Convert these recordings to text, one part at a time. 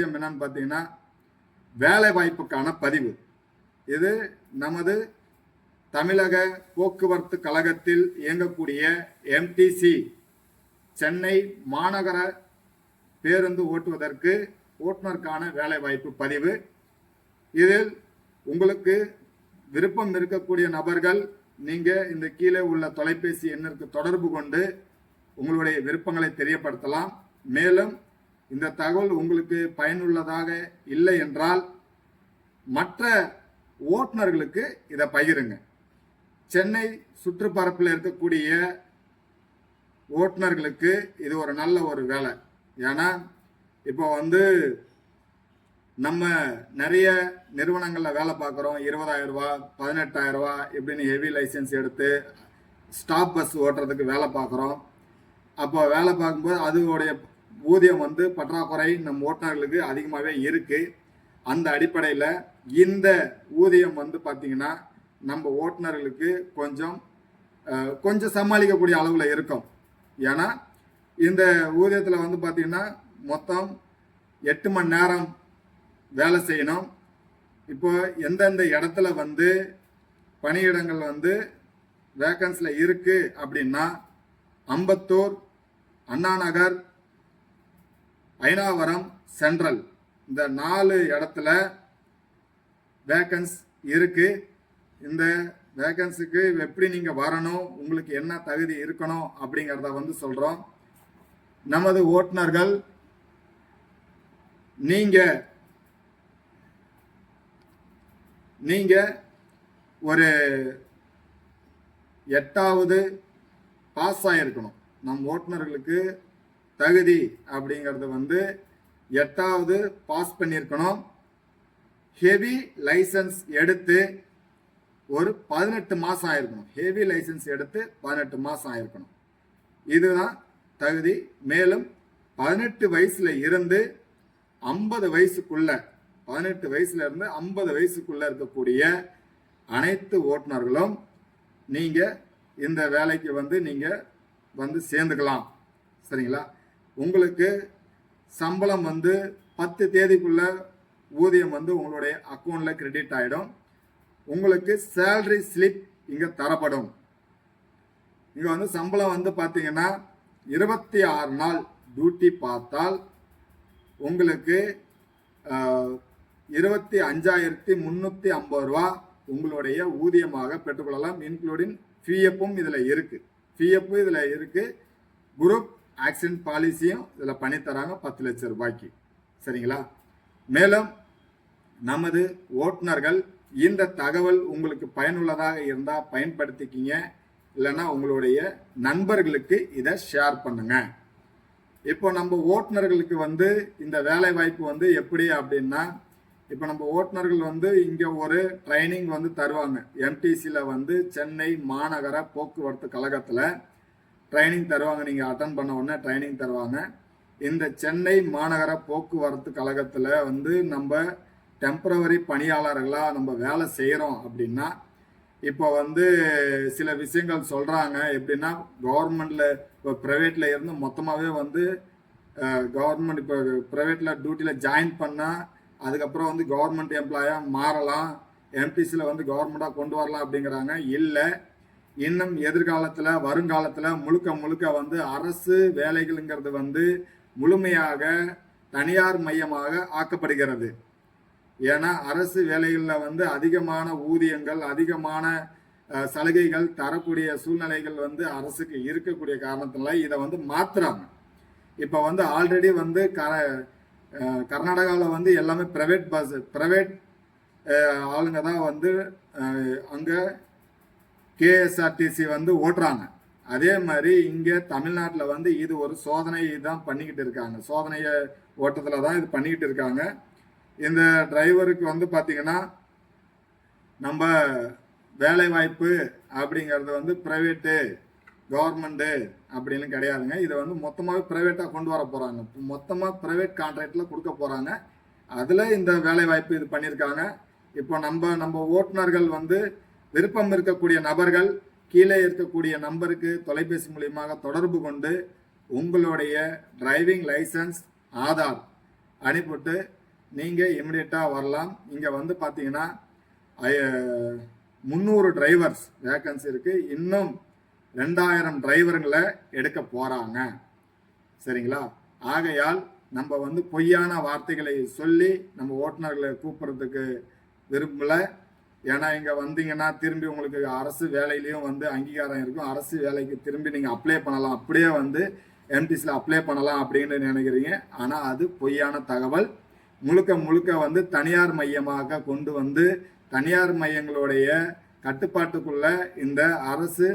விஷயம் என்னன்னு பார்த்தீங்கன்னா வேலை வாய்ப்புக்கான பதிவு. இது நமது தமிழக போக்குவரத்து கழகத்தில் இயங்கக்கூடிய எம்டிசி சென்னை மாநகர பேருந்து ஓட்டுவதற்கு ஓட்டுநருக்கான வேலை வாய்ப்பு பதிவு. இதில் உங்களுக்கு விருப்பம் இருக்கக்கூடிய நபர்கள் நீங்கள் இந்த கீழே உள்ள தொலைபேசி எண்ணிற்கு தொடர்பு கொண்டு உங்களுடைய விருப்பங்களை தெரியப்படுத்தலாம். மேலும் இந்த தகவல் உங்களுக்கு பயனுள்ளதாக இல்லை என்றால் மற்ற ஓட்டுநர்களுக்கு இதை பகிருங்க. சென்னை சுற்றுப்பரப்பில் இருக்கக்கூடிய ஓட்டுநர்களுக்கு இது ஒரு நல்ல ஒரு வேலை. ஏன்னா இப்போ வந்து நம்ம நிறைய நிறுவனங்களில் வேலை பார்க்குறோம். இருபதாயிரம் ரூபா பதினெட்டாயிரம் ரூபா இப்படின்னு ஹெவி லைசன்ஸ் எடுத்து ஸ்டாப் பஸ் ஓட்டுறதுக்கு வேலை பார்க்குறோம். அப்போ வேலை பார்க்கும்போது அதோடைய ஊதியம் வந்து பற்றாக்குறை நம் ஓட்டுநர்களுக்கு அதிகமாகவே இருக்குது அந்த அடிப்படையில் இந்த ஊதியம் வந்து பார்த்திங்கன்னா நம்ம ஓட்டுநர்களுக்கு கொஞ்சம் கொஞ்சம் சமாளிக்கக்கூடிய அளவில் இருக்கும். ஏன்னா இந்த ஊதியத்தில் வந்து பார்த்திங்கன்னா மொத்தம் எட்டு மணி நேரம் வேலை செய்யணும். இப்போ எந்தெந்த இடத்துல வந்து பணியிடங்கள் வந்து வேக்கன்ஸில் இருக்குது அப்படின்னா அம்பத்தூர் அண்ணா நகர் ஐனாவரம் சென்ட்ரல் இந்த நாலு இடத்துல வேக்கன்ஸ் இருக்கு. இந்த வேக்கன்ஸுக்கு எப்படி நீங்கள் வரணும் உங்களுக்கு என்ன தகுதி இருக்கணும் அப்படிங்கிறத வந்து சொல்கிறோம் நமது ஓட்டுநர்கள் நீங்கள் நீங்கள் ஒரு எட்டாவது பாஸ் ஆகிருக்கணும் நம் ஓட்டுநர்களுக்கு தகுதி அப்படிங்கிறது வந்து எட்டாவது பாஸ் பண்ணியிருக்கணும். ஹெவி லைசன்ஸ் எடுத்து ஒரு பதினெட்டு மாதம் ஆயிருக்கணும். ஹெவி லைசன்ஸ் எடுத்து பதினெட்டு மாதம் ஆயிருக்கணும். இதுதான் தகுதி. மேலும் பதினெட்டு வயசுல இருந்து ஐம்பது வயசுக்குள்ள பதினெட்டு வயசுல இருந்து ஐம்பது வயசுக்குள்ள இருக்கக்கூடிய அனைத்து ஓட்டுநர்களும் நீங்க இந்த வேலைக்கு வந்து நீங்க வந்து சேர்ந்துக்கலாம். சரிங்களா? உங்களுக்கு சம்பளம் வந்து பத்து தேதிக்குள்ள ஊதியம் வந்து உங்களுடைய அக்கௌண்ட்ல கிரெடிட் ஆகிடும் உங்களுக்கு சேல்ரி ஸ்லிப் இங்க தரப்படும். இங்க வந்து சம்பளம் வந்து பார்த்தீங்கன்னா இருபத்தி ஆறு நாள் டியூட்டி பார்த்தால் உங்களுக்கு இருபத்தி அஞ்சாயிரத்தி முந்நூற்றி ஐம்பது ரூபா உங்களுடைய ஊதியமாக பெற்றுக்கொள்ளலாம். இன்க்ளூடிங் ஃபிஎப்பும் இதில் இருக்குது ஃபிஎப்பும் இதில் இருக்குது குரூப் ஆக்சிடென்ட் பாலிசியும் இதில் பண்ணித்தராங்க பத்து லட்சம் ரூபாய்க்கு. சரிங்களா? மேலும் நமது ஓட்டுநர்கள் இந்த தகவல் உங்களுக்கு பயனுள்ளதாக இருந்தால் பயன்படுத்திக்கிங்க. இல்லைன்னா உங்களுடைய நண்பர்களுக்கு இதை ஷேர் பண்ணுங்க. இப்போ நம்ம ஓட்டுநர்களுக்கு வந்து இந்த வேலை வாய்ப்பு வந்து எப்படி அப்படின்னா இப்போ நம்ம ஓட்டுநர்கள் வந்து இங்கே ஒரு ட்ரைனிங் வந்து தருவாங்க. எம்டிசியில் வந்து சென்னை மாநகர போக்குவரத்து கழகத்தில் ட்ரைனிங் தருவாங்க. நீங்கள் அட்டன் பண்ண உடனே ட்ரைனிங் தருவாங்க. இந்த சென்னை மாநகர போக்குவரத்து கழகத்தில் வந்து நம்ம டெம்பரவரி பணியாளர்களாக நம்ம வேலை செய்கிறோம் அப்படின்னா இப்போ வந்து சில விஷயங்கள் சொல்கிறாங்க எப்படின்னா கவர்மெண்டில் இப்போ ப்ரைவேட்டில் இருந்து மொத்தமாகவே வந்து கவர்மெண்ட் இப்போ ப்ரைவேட்டில் டியூட்டியில் ஜாயின் பண்ணால் அதுக்கப்புறம் வந்து கவர்மெண்ட் எம்ப்ளாயாக மாறலாம். எம்டிசியில் வந்து கவர்மெண்ட்டாக கொண்டு வரலாம் அப்படிங்கிறாங்க. இல்லை இன்னும் எதிர்காலத்தில் வருங்காலத்தில் முழுக்க முழுக்க வந்து அரசு வேலைகளுங்கிறது வந்து முழுமையாக தனியார் மையமாக ஆக்கப்படுகிறது. ஏன்னா அரசு வேலைகளில் வந்து அதிகமான ஊதியங்கள் அதிகமான சலுகைகள் தரக்கூடிய சூழ்நிலைகள் வந்து அரசுக்கு இருக்கக்கூடிய காரணத்தினால இதை வந்து மாத்துறாங்க. இப்போ வந்து ஆல்ரெடி வந்து க கர்நாடகாவில் வந்து எல்லாமே ப்ரைவேட் பஸ் ப்ரைவேட் ஆளுங்க தான் வந்து அங்கே கேஎஸ்ஆர்டிசி வந்து ஓட்டுறாங்க. அதே மாதிரி இங்கே தமிழ்நாட்டில் வந்து இது ஒரு சோதனை தான் பண்ணிக்கிட்டு இருக்காங்க. சோதனையை ஓட்டத்தில் தான் இது பண்ணிக்கிட்டு இருக்காங்க. இந்த டிரைவருக்கு வந்து பார்த்தீங்கன்னா நம்ம வேலை வாய்ப்பு அப்படிங்கிறது வந்து ப்ரைவேட்டு கவர்மெண்ட்டு அப்படின்னு கிடையாதுங்க. இதை வந்து மொத்தமாகவே ப்ரைவேட்டாக கொண்டு வர போகிறாங்க மொத்தமாக ப்ரைவேட் கான்ட்ராக்டில் கொடுக்க போகிறாங்க அதில் இந்த வேலை வாய்ப்பு இது பண்ணியிருக்காங்க. இப்போ நம்ம நம்ம ஓட்டுநர்கள் வந்து விருப்பம் இருக்கக்கூடிய நபர்கள் கீழே இருக்கக்கூடிய நம்பருக்கு தொலைபேசி மூலியமாக தொடர்பு கொண்டு உங்களுடைய டிரைவிங் லைசன்ஸ் ஆதார் அனுப்பிவிட்டு நீங்கள் இமிடியட்டாக வரலாம். இங்கே வந்து பார்த்தீங்கன்னா முந்நூறு டிரைவர்ஸ் வேக்கன்சி இருக்குது இன்னும் ரெண்டாயிரம் டிரைவருங்களை எடுக்க போகிறாங்க சரிங்களா? ஆகையால் நம்ம வந்து பொய்யான வார்த்தைகளை சொல்லி நம்ம ஓட்டுநர்களை கூப்பிட்றதுக்கு விரும்பல. ஏன்னா இங்கே வந்தீங்கன்னா திரும்பி உங்களுக்கு அரசு வேலையிலையும் வந்து அங்கீகாரம் இருக்கும். அரசு வேலைக்கு திரும்பி நீங்கள் அப்ளை பண்ணலாம். அப்படியே வந்து எம்டிஸில் அப்ளை பண்ணலாம் அப்படின்னு நினைக்கிறீங்க. ஆனால் அது பொய்யான தகவல். முழுக்க முழுக்க வந்து தனியார் மையமாக கொண்டு வந்து தனியார் மையங்களுடைய கட்டுப்பாட்டுக்குள்ள இந்த அரசு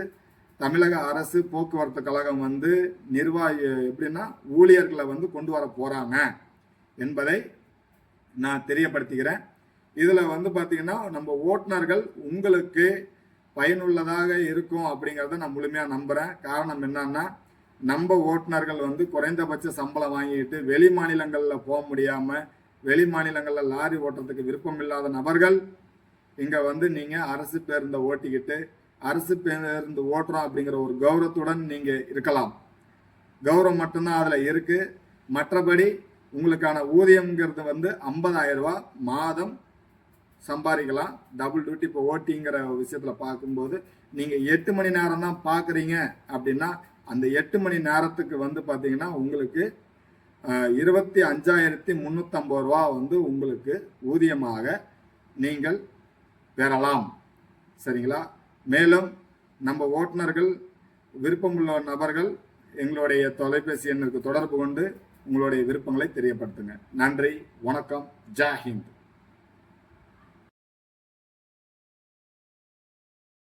தமிழக அரசு போக்குவரத்து கழகம் வந்து நிர்வாகி எப்படின்னா ஊழியர்களை வந்து கொண்டு வர போறாங்க என்பதை நான் தெரியப்படுத்திக்கிறேன். இதில் வந்து பார்த்தீங்கன்னா நம்ம ஓட்டுநர்கள் உங்களுக்கு பயனுள்ளதாக இருக்கும் அப்படிங்கிறத நான் முழுமையாக நம்புகிறேன் காரணம் என்னன்னா நம்ம ஓட்டுநர்கள் வந்து குறைந்தபட்ச சம்பளம் வாங்கிட்டு வெளி மாநிலங்களில் போக முடியாமல் வெளி மாநிலங்களில் லாரி ஓட்டுறதுக்கு விருப்பம் இல்லாத நபர்கள் இங்கே வந்து நீங்கள் அரசு பேருந்தை ஓட்டிக்கிட்டு அரசு பேருந்து ஓட்டுறோம் அப்படிங்கிற ஒரு கௌரவத்துடன் நீங்கள் இருக்கலாம். கௌரவம் மட்டும்தான் அதில் இருக்குது மற்றபடி உங்களுக்கான ஊதியம்ங்கிறது வந்து ஐம்பதாயிரம் ரூபா மாதம் சம்பாதிக்கலாம். டபுள் டியூட்டி இப்போ ஓட்டிங்கிற விஷயத்தில் பார்க்கும்போது நீங்கள் எட்டு மணி நேரம் தான் பார்க்குறீங்க அப்படின்னா அந்த எட்டு மணி நேரத்துக்கு வந்து பார்த்தீங்கன்னா உங்களுக்கு இருபத்தி அஞ்சாயிரத்தி முந்நூற்றம்பது ரூபா வந்து உங்களுக்கு ஊதியமாக நீங்கள் பெறலாம். சரிங்களா? மேலும் நம்ம ஓட்டுநர்கள் விருப்பமுள்ள நபர்கள் எங்களுடைய தொலைபேசி எண்ணுக்கு தொடர்பு கொண்டு உங்களுடைய விருப்பங்களை தெரியப்படுத்துங்க. நன்றி வணக்கம் ஜாஹிந்த்